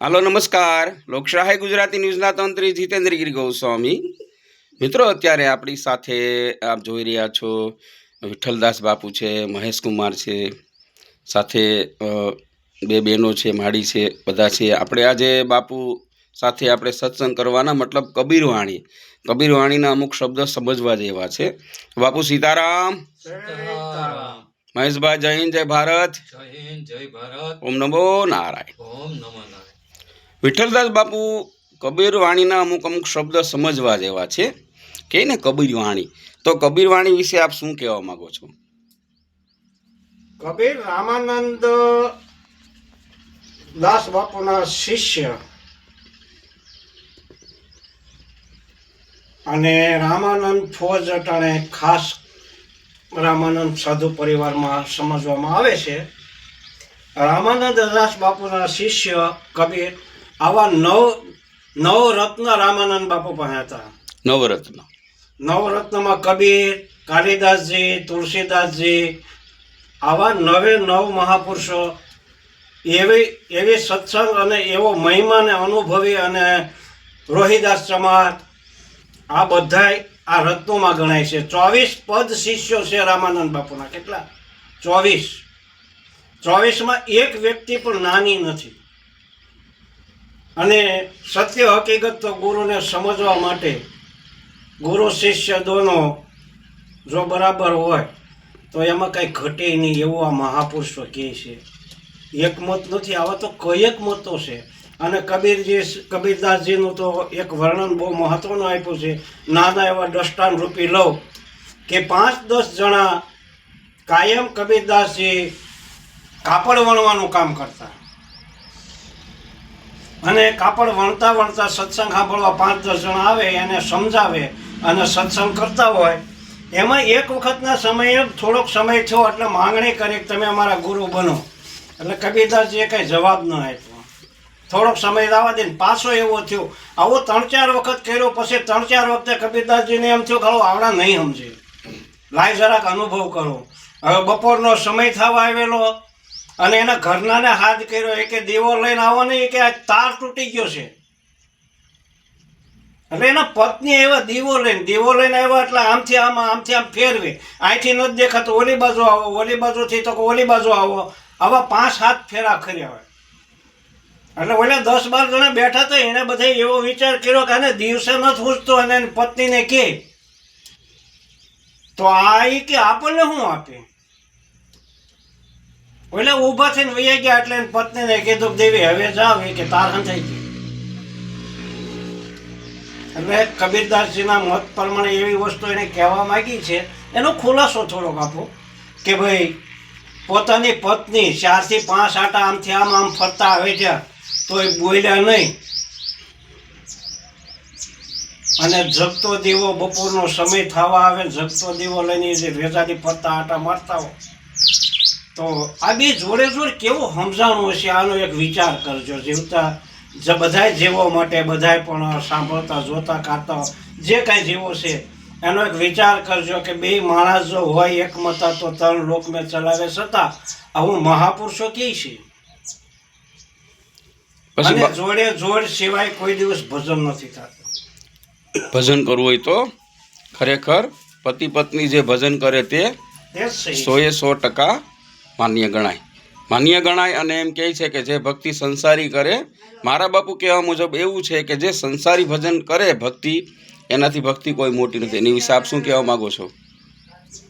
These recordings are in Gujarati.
હાલો નમસ્કાર. લોકશાહી ગુજરાતી ન્યૂઝના તંત્રી જીતેન્દ્રગીરી ગૌસ્વામી. મિત્રો અત્યારે આપણી સાથે આપ જોઈ રહ્યા છો વિઠ્ઠલદાસ બાપુ છે મહેશ કુમાર છે સાથે બે બહેનો છે માડી છે બધા છે. આપણે આજે બાપુ સાથે આપણે સત્સંગ કરવાના મતલબ કબીરવાણી કબીરવાણીના અમુક શબ્દ સમજવા જેવા છે. બાપુ સીતારામ. મહેશભાઈ જય હિન્દ જય ભારત. જય હિન્દ જય ભારત. ઓમ નમો નારાયણ. ઓમ નમો વિઠ્ઠલદાસ બાપુ કબીર વાણીના અમુક અમુક શબ્દ સમજવા જેવા છે. કે ને કબીર વાણી તો કબીર વાણી વિશે આપ શું કહેવા માંગો છો? કબીર રામાનંદ દાસ બાપુના શિષ્ય અને રામાનંદ ફોજ અટાણે ખાસ રામાનંદ સાધુ પરિવારમાં સમજવામાં આવે છે. રામાનંદ દાસ બાપુના શિષ્ય કબીર આવા નવ નવ રત્ન રામાનંદ બાપુ પાસે હતા. નવરત્ન. નવરત્નમાં કબીર કાલિદાસજી તુલસીદાસજી આવા નવે નવ મહાપુરુષો એવી એવી સત્સંગ અને એવો મહિમાને અનુભવી અને રોહિદાસ ચમાર આ બધાય આ રત્નોમાં ગણાય છે. ચોવીસ પદ શિષ્યો છે રામાનંદ બાપુના. કેટલા? ચોવીસ. ચોવીસમાં એક વ્યક્તિ પણ નાની નથી. અને સત્ય હકીકત તો ગુરુને સમજવા માટે ગુરુ શિષ્ય દોનો જો બરાબર હોય, તો એમાં કંઈ ઘટે નહીં એવું આ મહાપુરુષો કહે છે. એકમત નથી, આવા તો કયેક મતો છે. અને કબીરજી કબીરદાસજીનું તો એક વર્ણન બહુ મહત્વનું આપ્યું છે. નાના એવા દષ્ટાન રૂપી લઉં કે પાંચ દસ જણા કાયમ કબીરદાસજી કાપડ વણવાનું કામ કરતા. અને કાપડ વણતા વણતા સત્સંગ સાંભળવા પાંચ દસ જણ આવે, એને સમજાવે અને સત્સંગ કરતા હોય. એમાં એક વખતના સમયે થોડોક સમય થયો એટલે માંગણી કરી તમે અમારા ગુરુ બનો. એટલે કબીરદાસજીએ કંઈ જવાબ ન આપ્યો. થોડોક સમય લાવવા દે પાછો એવો થયો. આવો ત્રણ ચાર વખત કર્યો, પછી ત્રણ ચાર વખતે કબીરદાસજીને એમ થયું કે આવડા નહીં સમજે લાય જરાક અનુભવ કરો. હવે બપોરનો સમય થવા આવેલો અને એના ઘરનાને હાથ કર્યો એ કે દીવો લઈને આવો નહીં કે આ તાર તૂટી ગયો છે. એટલે એના પત્ની એવા દીવો લઈને દીવો લઈને આવ્યા એટલે આમથી આમ આમથી આમ ફેરવે. અહીંથી નથી દેખાતું, ઓલી બાજુ આવો, ઓલી બાજુથી તો ઓલી બાજુ આવો. આવા પાંચ હાથ ફેરા કર્યા હોય. એટલે ઓલા દસ બાર જણા બેઠા હતા એને બધા એવો વિચાર કર્યો કે આને દિવસે નથી પૂછતો અને એની પત્નીને કે. તો આ કે આપણને શું આપે? ઓલે ઊભા થઈને વૈયા ગયા એટલે પત્નીને કીધું દેવી, હવે જાવ કે તાર થઈ ગઈ એટલે કબીરદાસજીના મત પ્રમાણે એવી વસ્તુ એને કહેવા માંગી છે. એનો ખુલાસો થોડોક આપો કે ભાઈ, પોતાની પત્ની ચારથી પાંચ આટા આમથી આમ આમ ફરતા આવે છે તો એ બોલ્યા નહીં. અને જગતો દીવો બપોરનો સમય થવા આવે જગતો દીવો લઈને જે વેચાતી ફરતા આટા મારતા હોય. તો આ બે જોડે જોડે કેવું સમજાણું હશે? આનો એક વિચાર કરજો. જીવતા જે બધાય જીવો માટે બધાય પણ સાંભળતા જોતા કાતા જે કાંઈ જીવો છે એનો એક વિચાર કરજો કે બે માણસ જો હોય એકમતા તો ત્રણ લોક મેં ચલાવે છતાં આવું મહાપુરુષો કે છે? અને જોડે જોડ સિવાય કોઈ દિવસ ભજન નથી થતું. ભજન કરવું હોય તો ખરેખર પતિ પત્ની જે ભજન કરે તે સો. સોએ સો ટકા માન્ય ગણાય. માન્ય ગણાય અને એમ કહે છે કે જે ભક્તિ સંસારી કરે, મારા બાપુ કહેવા મુજબ એવું છે કે જે સંસારી ભજન કરે ભક્તિ, એનાથી ભક્તિ કોઈ મોટી નથી. એની વિશે આપ શું કહેવા માગો છો?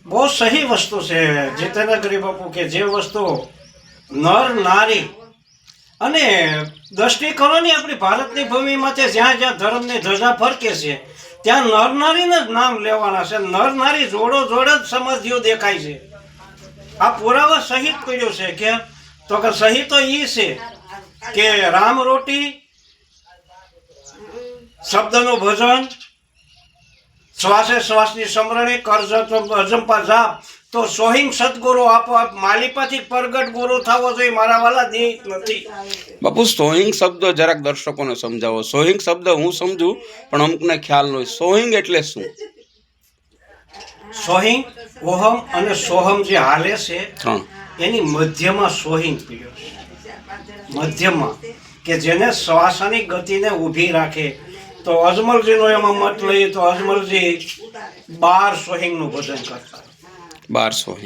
બહુ સહી વસ્તુ છે. જીતેન્દ્રગરી બાપુ કે જે વસ્તુ નર નારી અને દ્રષ્ટિ કરો ને આપણી ભારતની ભૂમિમાં તે જ્યાં જ્યાં ધર્મની ધજા ફરકે છે, ત્યાં નર નારીને જ નામ લેવાના છે. નર નારી જોડો જોડે જ સમાધિઓ દેખાય છે. આ પુરાવા સહિત કર્યો છે કે તો કે સહી તો એ છે કે રામ રોટી, શબ્દનું ભજન, શ્વાસે શ્વાસની સમરણી કરજ અજંપા જાપ. તો સોહિંગ સદગુરુ આપોઆપ માલિપાથી પ્રગટ ગુરુ થવો જોઈએ, મારા વાલા દેહ નથી. બાપુ, સોહિંગ શબ્દ જરાક દર્શકોને સમજાવો. સોહિંગ શબ્દ હું સમજુ, પણ અમુકને ખ્યાલ ન હોય. સોહિંગ એટલે શું? સોહિંગ ઓહમ અને સોહમ જે હાલે છે એની મધ્યમાં સોહિંગ પીડ્યો છે. મધ્યમાં કે જેને શ્વાસની ગતિને ઊભી રાખે. તો અજમલજીનો એમાં મત લઈએ તો અજમલજી બાર સોહિંગનું ભજન કરતા. બારસો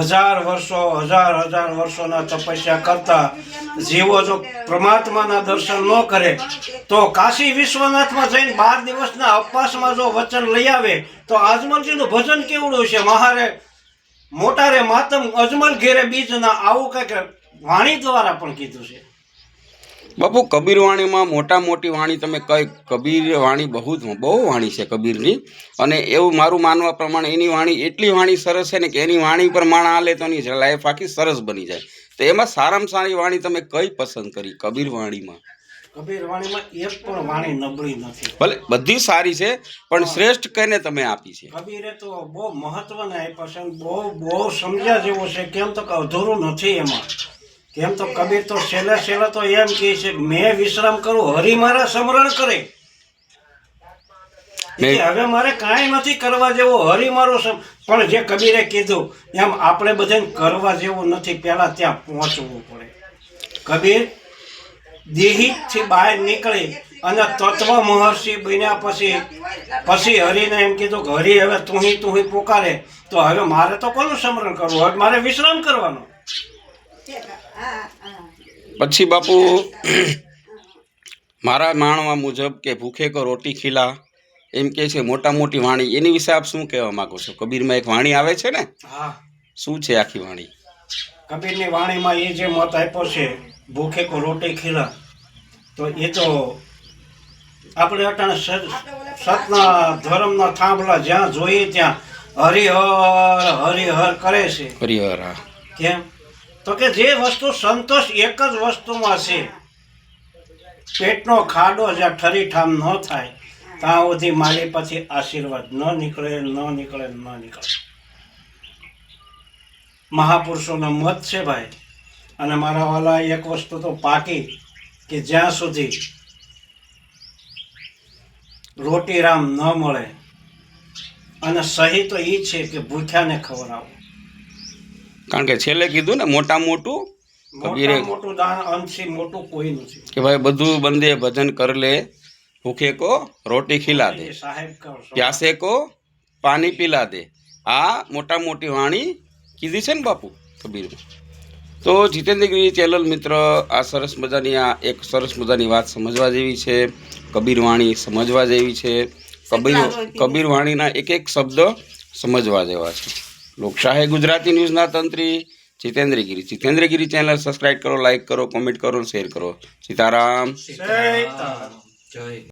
હજાર વર્ષો, હજાર હજાર વર્ષોના તપસ્યા કરતા જીવો જો પરમાત્માના દર્શન ન કરે, તો કાશી વિશ્વનાથમાં જઈને બાર દિવસના અપવાસમાં જો વચન લઈ આવે, તો આજમલજીનું ભજન કેવડું છે મહારે મોટારે માતમ અજમલ ઘેરે બીજના આવું કંઈક વાણી દ્વારા પણ કીધું છે. બાપુ કબીર વાણીમાં મોટા મોટી વાણી તમે કઈ કબીર વાણી બહુ જ બહુ વાણી છે કબીરની. અને એવું મારું માનવા પ્રમાણે એની વાણી એટલી વાણી સરસ છે ને કે એની વાણી પર માણા હાલે તો એની લાઈફ આખી સરસ બની જાય. તો એમાં સારામાં સારી વાણી તમે કઈ પસંદ કરી કબીર વાણીમાં કબીર વાણીમાં એક પણ વાણી નબળી નથી. ભલે બધી સારી છે પણ શ્રેષ્ઠ કઈને તમે આપી છે? કબીરે તો બહુ મહત્વને આપ્યા છે બહુ બહુ સમજ્યા જેવો છે કેમ તો અધૂરું નથી એમાં. કેમ તો કબીર તો છેલ્લે છેલ્લે તો એમ કહે છે મેં વિશ્રામ કરું હરિ મારા સમરણ કરે. હવે મારે કાંઈ નથી કરવા જેવું હરી મારું સમ પણ જે કબીરે કીધું એમ આપણે બધાને કરવા જેવું નથી પહેલાં ત્યાં પહોંચવું પડે. કબીર દેહીથી બહાર નીકળી અને તત્વ મહર્ષિ બન્યા પછી પછી હરીને એમ કીધું કે હરી હવે તુંહી તુંહી પોકારે તો હવે મારે તો કોનું સ્મરણ કરવું? હવે મારે વિશ્રામ કરવાનો. પછી બાપુ મારા માણવા મુજબ કે ભૂખે કો રોટી ખીલા એમ કે છે મોટા મોટી વાણી એની વિશે આપ શું કહેવા માંગો છો? કબીરમાં એક વાણી આવે છે ને? હા. શું છે આખી વાણી? કબીરની વાણીમાં એ જે મત આપ્યો છે ભૂખે કો રોટી ખીલા તો એ તો આપણે અટાણે સત- સતના ધર્મના થાંભલા જ્યાં જોઈએ ત્યાં હરિહર હરિહર કરે છે. હરિહર કેમ? તો કે જે વસ્તુ સંતોષ એક જ વસ્તુમાં છે. પેટનો ખાડો જ્યાં ઠરીઠામ ન થાય, ત્યાં સુધી મારી પછી આશીર્વાદ ન નીકળે ન નીકળે ન નીકળે. મહાપુરુષોનો મત છે ભાઈ, અને મારા વાલા એક વસ્તુ તો પાકી, કે જ્યાં સુધી રોટીરામ ન મળે, અને સહી તો એ છે કે ભૂખ્યાને ખવડાવો. કારણ કે છેલ્લે કીધું ને મોટા મોટું કબીરે મોટું દાન મોટું કે ભાઈ બધું બંદે ભજન કર લે ભૂખે કો રોટી ખીલા દે. પ્યાસે કો પાણી પીલા દે. આ મોટા મોટી વાણી કીધી છે ને બાપુ કબીર તો જીતેન્દ્રગીરી ચેનલ મિત્ર આ સરસ મજાની આ એક સરસ મજાની વાત સમજવા જેવી છે કબીર વાણી સમજવા જેવી છે કબીર કબીર વાણીના એક એક શબ્દ સમજવા જેવા છે. લોકશાહી ગુજરાતી ન્યૂઝના તંત્રી જીતેન્દ્રગીરી. જીતેન્દ્રગીરી ચેનલ સબસ્ક્રાઇબ કરો લાઈક કરો, કોમેન્ટ કરો, શેર કરો. સીતારામ. જય.